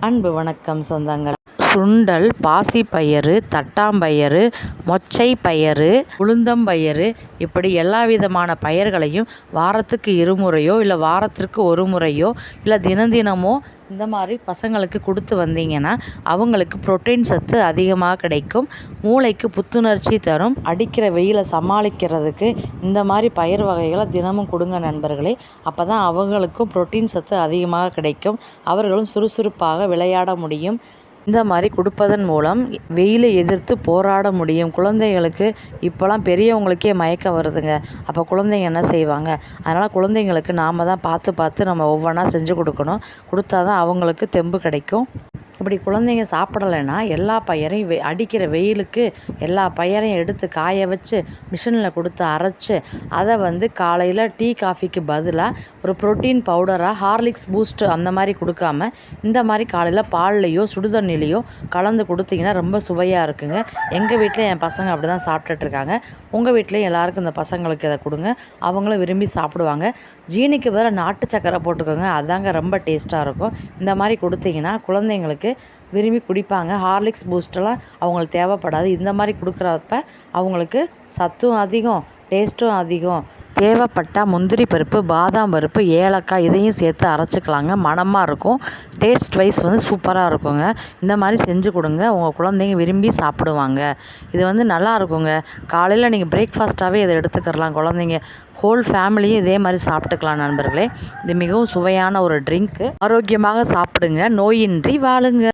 அன்பு வணக்கம் சொந்தங்கள். சுண்டல் பாசிப்பயிறு தட்டாம்பயிறு மொச்சைப்பயிறு உளுந்தம்பயறு இப்படி எல்லா விதமான பயிர்களையும் வாரத்துக்கு இருமுறையோ இல்லை வாரத்திற்கு ஒரு முறையோ இல்லை தினம் தினமோ இந்த மாதிரி பசங்களுக்கு கொடுத்து வந்தீங்கன்னா அவங்களுக்கு புரோட்டீன் சத்து அதிகமாக கிடைக்கும். மூளைக்கு புத்துணர்ச்சி தரும். அடிக்கிற வெயிலை சமாளிக்கிறதுக்கு இந்த மாதிரி பயிர் வகைகளை தினமும் கொடுங்க நண்பர்களே. அப்போ தான் அவங்களுக்கும் புரோட்டீன் சத்து அதிகமாக கிடைக்கும். அவர்களும் சுறுசுறுப்பாக விளையாட முடியும். இந்த மாதிரி கொடுப்பதன் மூலம் வெயிலை எதிர்த்து போராட முடியும். குழந்தைகளுக்கு இப்போலாம் பெரியவங்களுக்கே மயக்கம் வருதுங்க. அப்போ குழந்தைங்க என்ன செய்வாங்க? அதனால் குழந்தைங்களுக்கு நாம் தான் பார்த்து பார்த்து நம்ம ஒவ்வொன்றா செஞ்சு கொடுக்கணும். கொடுத்தா தான் அவங்களுக்கு தெம்பு கிடைக்கும். இப்படி குழந்தைங்க சாப்பிடலைன்னா எல்லா பயிரையும் வெ அடிக்கிற வெயிலுக்கு எல்லா பயிரையும் எடுத்து காய வச்சு மிஷினில் கொடுத்து அரைச்சி அதை வந்து காலையில் டீ காஃபிக்கு பதிலாக ஒரு ப்ரோட்டீன் பவுடராக ஹார்லிக்ஸ் பூஸ்ட்டு அந்த மாதிரி கொடுக்காம இந்த மாதிரி காலையில் பால்லையோ சுடுதண்ணிலையோ கலந்து கொடுத்தீங்கன்னா ரொம்ப சுவையாக இருக்குங்க. எங்கள் வீட்டில் என் பசங்க அப்படி தான் சாப்பிட்டுட்ருக்காங்க உங்கள் வீட்லேயும் எல்லாருக்கும் இந்த பசங்களுக்கு இதை கொடுங்க. அவங்களும் விரும்பி சாப்பிடுவாங்க. ஜீனிக்கு பதிலாக நாட்டு சக்கரை போட்டுக்கோங்க. அதாங்க ரொம்ப டேஸ்ட்டாக இருக்கும். இந்த மாதிரி கொடுத்தீங்கன்னா குழந்தைங்களுக்கு விரும்பி குடிப்பாங்க. ஹார்லிக்ஸ் பூஸ்ட்டெல்லாம் அவங்களுக்கு தேவைப்படாது. இந்த மாதிரி கொடுக்குறப்ப அவங்களுக்கு சத்தும் அதிகம். டேஸ்ட்டும் அதிகம். தேவைப்பட்டால் முந்திரி பருப்பு பாதாம் பருப்பு ஏலக்காய் இதையும் சேர்த்து அரைச்சிக்கலாங்க. மணமாக இருக்கும். டேஸ்ட் வைஸ் வந்து சூப்பராக இருக்குங்க. இந்த மாதிரி செஞ்சு கொடுங்க. உங்கள் குழந்தைங்க விரும்பி சாப்பிடுவாங்க. இது வந்து நல்லா இருக்குங்க. காலையில் நீங்கள் பிரேக்ஃபாஸ்ட்டாகவே இதை எடுத்துக்கிறலாம் குழந்தைங்க. ஹோல் ஃபேமிலியும் இதே மாதிரி சாப்பிட்டுக்கலாம் நண்பர்களே. இது மிகவும் சுவையான ஒரு ட்ரிங்க்கு ஆரோக்கியமாக சாப்பிடுங்க. நோயின்றி வாழுங்க.